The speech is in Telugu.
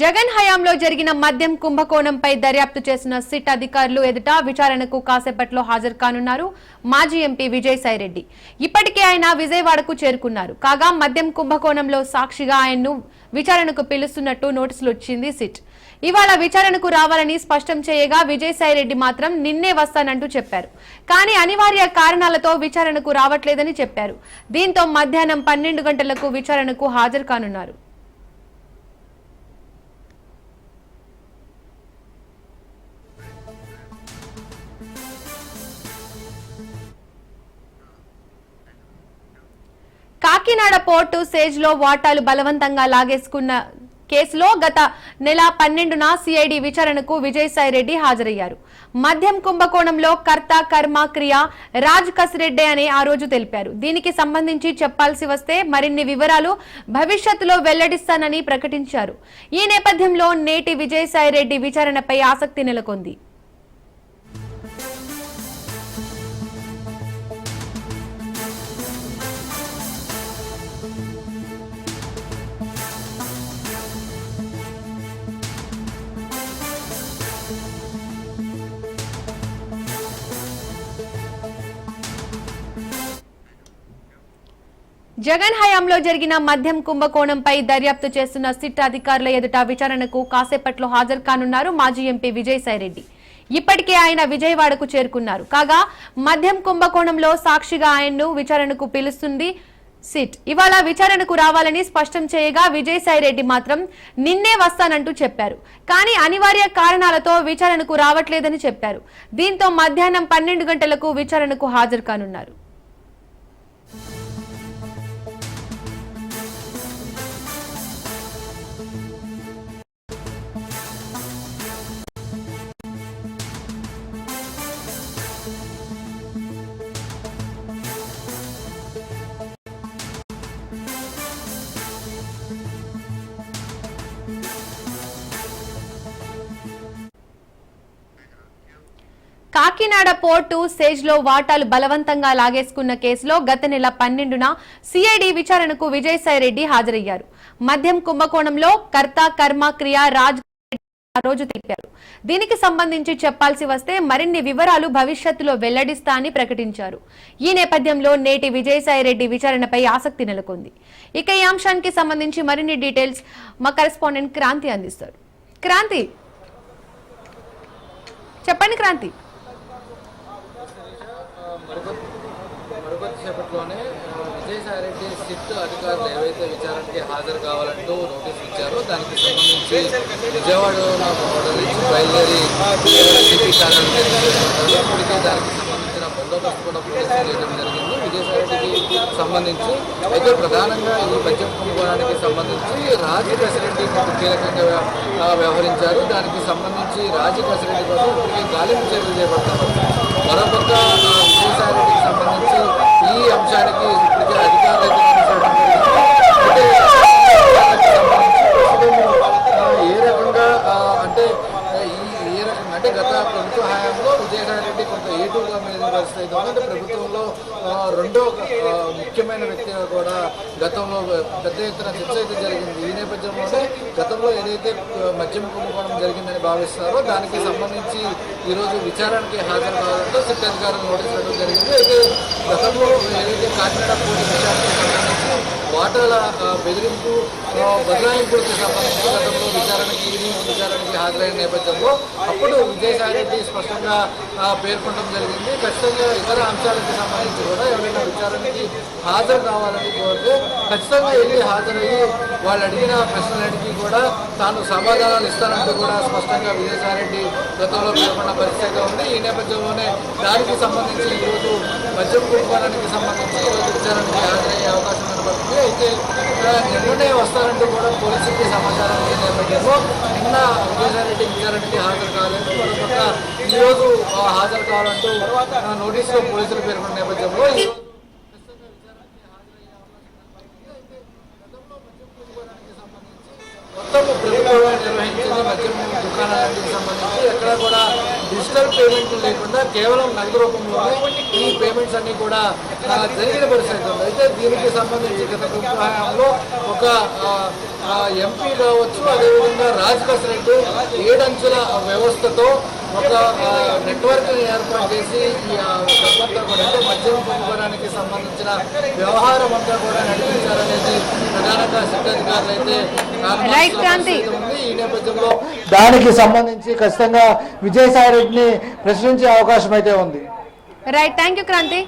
జగన్ హయాంలో జరిగిన మద్యం కుంభకోణంపై దర్యాప్తు చేసిన సిట్ అధికారులు ఎదుట విచారణకు కాసేపట్లో హాజరు కానున్నారు మాజీ ఎంపీ విజయసాయిరెడ్డి ఇప్పటికే ఆయన విజయవాడకు చేరుకున్నారు. కాగా మద్యం కుంభకోణంలో సాక్షిగా ఆయన్ను విచారణకు పిలుస్తున్నట్టు నోటీసులు వచ్చింది సిట్. ఇవాళ విచారణకు రావాలని స్పష్టం చేయగా విజయసాయిరెడ్డి మాత్రం నిన్నే వస్తానంటూ చెప్పారు. కానీ అనివార్య కారణాలతో విచారణకు రావట్లేదని చెప్పారు. దీంతో మధ్యాహ్నం పన్నెండు గంటలకు విచారణకు హాజరు కానున్నారు. కాకినాడ పోర్టు సేజ్లో వాటాలు బలవంతంగా లాగేసుకున్న కేసులో గత నెల పన్నెండున సిఐడి విచారణకు విజయసాయిరెడ్డి హాజరయ్యారు. మద్యం కుంభకోణంలో కర్త కర్మ క్రియ రాజ్ కసిరెడ్డి అని ఆ రోజు తెలిపారు. దీనికి సంబంధించి చెప్పాల్సి వస్తే మరిన్ని వివరాలు భవిష్యత్తులో వెల్లడిస్తానని ప్రకటించారు. ఈ నేపథ్యంలో నేటి విజయసాయిరెడ్డి విచారణపై ఆసక్తి నెలకొంది. జగన్ హయాంలో జరిగిన మద్యం కుంభకోణంపై దర్యాప్తు చేస్తున్న సిట్ అధికారుల ఎదుట విచారణకు కాసేపట్లో హాజరు కానున్నారు మాజీ ఎంపీ విజయసాయిరెడ్డి ఇప్పటికే ఆయన విజయవాడకు చేరుకున్నారు. కాగా మద్యం కుంభకోణంలో సాక్షిగా ఆయన్ను విచారణకు పిలుస్తుంది సిట్. ఇవాళ విచారణకు రావాలని స్పష్టం చేయగా విజయసాయిరెడ్డి మాత్రం నిన్నే వస్తానంటూ చెప్పారు. కానీ అనివార్య కారణాలతో విచారణకు రావట్లేదని చెప్పారు. దీంతో మధ్యాహ్నం పన్నెండు గంటలకు విచారణకు హాజరు కానున్నారు. కాకినాడ పోర్టు సేజ్లో వాటాలు బలవంతంగా లాగేసుకున్న కేసులో గత నెల పన్నెండున సిఐడి విచారణకు విజయసాయిరెడ్డి హాజరయ్యారు. మద్యం కుంభకోణంలో కర్త కర్మ క్రియ రాజ్ ఆ రోజు తెలిపారు. దీనికి సంబంధించి చెప్పాల్సి వస్తే మరిన్ని వివరాలు భవిష్యత్తులో వెల్లడిస్తా అని ప్రకటించారు. ఈ నేపథ్యంలో నేటి విజయసాయిరెడ్డి విచారణపై ఆసక్తి నెలకొంది. ఇక ఈ అంశానికి సంబంధించి మరిన్ని డీటెయిల్స్ మా కరెస్పాండెంట్ క్రాంతి అందిస్తారు. క్రాంతి! చెప్పండి క్రాంతి! కాసేపట్లోనే విజయసాయిరెడ్డి సిట్ అధికారులు ఏవైతే విచారణకి హాజరు కావాలంటూ నోటీస్ ఇచ్చారో దానికి సంబంధించి విజయవాడలో మోడల్ నుంచి బయలుదేరి సిటీ ఇప్పటికే దానికి సంబంధించిన బందోబస్తు కూడా చేయడం జరిగింది. విజయసాయిరెడ్డికి సంబంధించి అయితే ప్రధానంగా ఈ బడ్జెట్ కుంభకోణానికి సంబంధించి రాజీ కసిరెడ్డి కీలకంగా వ్యవహరించారు. దానికి సంబంధించి రాజీ కసిరెడ్డి కోసం ఇప్పటికే గాలింపు చర్యలు చేపడతారు మరోపక్క ఆ, విజయసాయిరెడ్డికి సంబంధించి ఈ అంశానికి ఇప్పటికే ప్రభుత్వంలో రెండో ముఖ్యమైన వ్యక్తిగా కూడా గతంలో పెద్ద ఎత్తున చర్చ అయితే జరిగింది. ఈ నేపథ్యంలోనే గతంలో ఏదైతే మద్యం కుంభకోణం జరిగిందని భావిస్తారో దానికి సంబంధించి ఈరోజు విచారణకి హాజరు కావడంతో సిట్ అధికారులు నోటీస్ ఇవ్వడం జరిగింది. అయితే గతంలో ఏదైతే కాకినాడ పోలీస్ విచారణకి సంబంధించి వాటాల బెదిరింపు ఆ, సంబంధించి గతంలో విచారణకి ఈవినింగ్ విచారణకి హాజరైన నేపథ్యంలో అప్పుడు విజయసాయిరెడ్డి స్పష్టంగా పేర్కొనడం జరిగింది. ఖచ్చితంగా ఇతర అంశాలకు సంబంధించి కూడా ఎవరైనా విచారణకి హాజరు కావాలని కోరితే ఖచ్చితంగా వెళ్ళి హాజరయ్యి వాళ్ళు అడిగిన ప్రశ్నలన్నిటికీ కూడా తాను సమాధానాలు ఇస్తానంటూ కూడా స్పష్టంగా విజయసాయిరెడ్డి గతంలో పేర్కొన్న పరిస్థితి ఉంది. ఈ నేపథ్యంలోనే దానికి సంబంధించి ఈరోజు మద్యం కుంభకోణానికి సంబంధించి ఈరోజు విచారణకి హాజరయ్యే అవకాశం ఆ, నిన్ననే వస్తారంటూ కూడా పోలీసులకి సమాచారం ఇచ్చిన నేపథ్యంలో నిన్న విజయసాయిరెడ్డి విచారణకి హాజరు కాలేదు. మరోపక్క ఈరోజు హాజరు కావాలంటూ నోటీసులో పోలీసులు పేర్కొన్న నేపథ్యంలో లేకుండా కేవలం నగదు రూపంలోనే ఈ పేమెంట్స్ అన్ని కూడా జరిగిన పరిస్థితి ఉంది అయితే దీనికి సంబంధించి గత ప్రభుత్వంలో ఒక ఎంపీ కావచ్చు అదేవిధంగా రాజకస్ రెడ్డి ఏడంచుల వ్యవస్థతో ఒక నెట్వర్క్ ఏర్పాటు చేసి డబ్బంతా కూడా మద్యం పొందుకోవడానికి సంబంధించిన వ్యవహారం అంతా కూడా నడిపించారనేది ప్రధానంగా సిద్ధాధికారులు అయితే. ఉంది ఈ నేపథ్యంలో దానికి సంబంధించి ఖచ్చితంగా విజయసాయి రెడ్డిని ప్రశ్నించే అవకాశం అయితే ఉంది. Right thank you Kranti